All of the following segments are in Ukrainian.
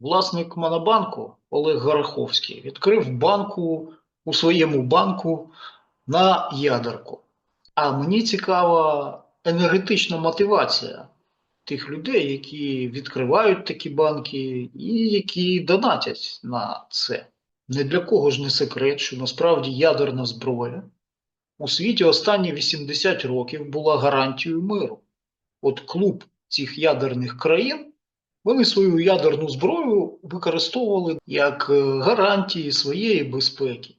власник Монобанку Олег Гороховський відкрив банку у своєму банку на ядерку. А мені цікава енергетична мотивація тих людей, які відкривають такі банки і які донатять на це. Не для кого ж не секрет, що насправді ядерна зброя у світі останні 80 років була гарантією миру. От клуб цих ядерних країн вони свою ядерну зброю використовували як е, гарантії своєї безпеки.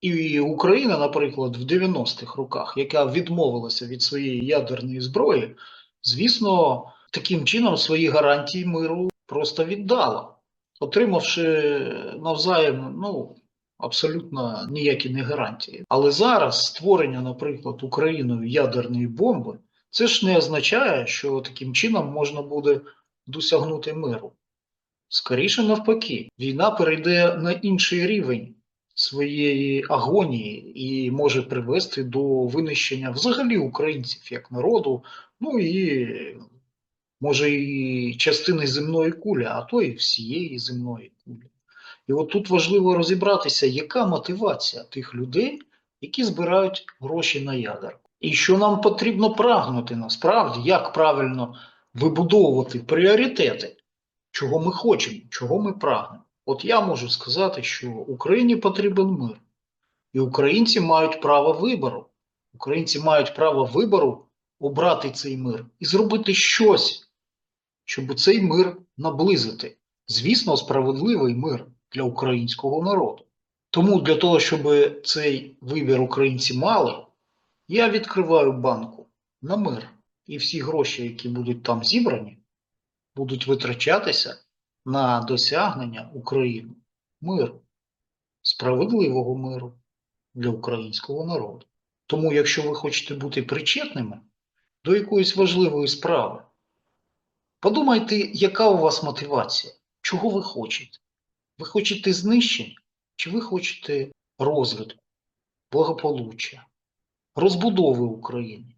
І Україна, наприклад, в 90-х роках, яка відмовилася від своєї ядерної зброї, звісно, таким чином свої гарантії миру просто віддала, отримавши навзаєм ну, абсолютно ніякі не гарантії. Але зараз створення, наприклад, Україною ядерної бомби, це ж не означає, що таким чином можна буде досягнути миру. Скоріше навпаки, війна перейде на інший рівень своєї агонії і може привести до винищення взагалі українців як народу, ну і може і частини земної кулі, а то і всієї земної кулі. І от тут важливо розібратися, яка мотивація тих людей, які збирають гроші на ядерку. І що нам потрібно прагнути насправді, як правильно вибудовувати пріоритети, чого ми хочемо, чого ми прагнемо. От я можу сказати, що Україні потрібен мир, і українці мають право вибору. Українці мають право вибору обрати цей мир і зробити щось, щоб цей мир наблизити. Звісно, справедливий мир для українського народу. Тому для того, щоб цей вибір українці мали, я відкриваю банку на мир. І всі гроші, які будуть там зібрані, будуть витрачатися на досягнення України миру, справедливого миру для українського народу. Тому, якщо ви хочете бути причетними до якоїсь важливої справи, подумайте, яка у вас мотивація, чого ви хочете. Ви хочете знищення, чи ви хочете розвитку, благополуччя, розбудови України,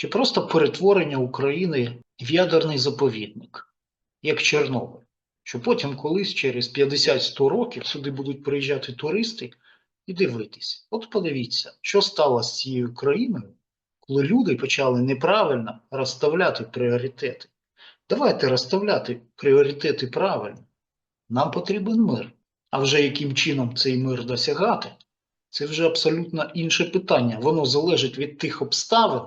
чи просто перетворення України в ядерний заповідник, як Чорнобиль, що потім колись через 50-100 років сюди будуть приїжджати туристи і дивитися. От подивіться, що сталося з цією країною, коли люди почали неправильно розставляти пріоритети. Давайте розставляти пріоритети правильно. Нам потрібен мир. А вже яким чином цей мир досягати, це вже абсолютно інше питання. Воно залежить від тих обставин,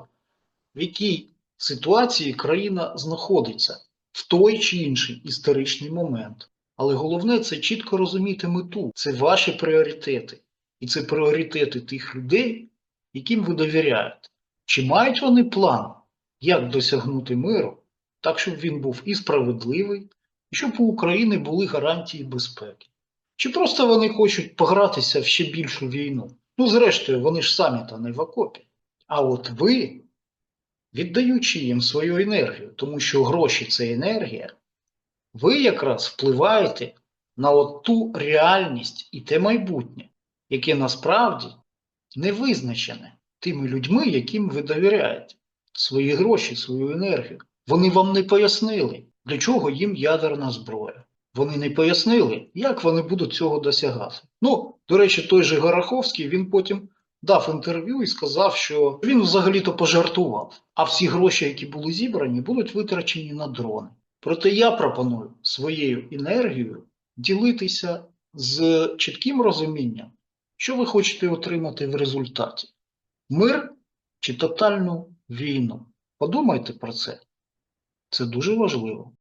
в якій ситуації країна знаходиться в той чи інший історичний момент. Але головне це чітко розуміти мету. Це ваші пріоритети. І це пріоритети тих людей, яким ви довіряєте. Чи мають вони план, як досягнути миру, так, щоб він був і справедливий, і щоб у України були гарантії безпеки? Чи просто вони хочуть погратися в ще більшу війну? Ну, зрештою, вони ж самі та не в окопі. А от ви, віддаючи їм свою енергію, тому що гроші це енергія, ви якраз впливаєте на от ту реальність і те майбутнє, яке насправді не визначене тими людьми, яким ви довіряєте. Свої гроші, свою енергію. Вони вам не пояснили, для чого їм ядерна зброя. Вони не пояснили, як вони будуть цього досягати. Ну, до речі, той же Гороховський, він потім дав інтерв'ю і сказав, що він взагалі-то пожартував, а всі гроші, які були зібрані, будуть витрачені на дрони. Проте я пропоную своєю енергією ділитися з чітким розумінням, що ви хочете отримати в результаті: мир чи тотальну війну. Подумайте про це. Це дуже важливо.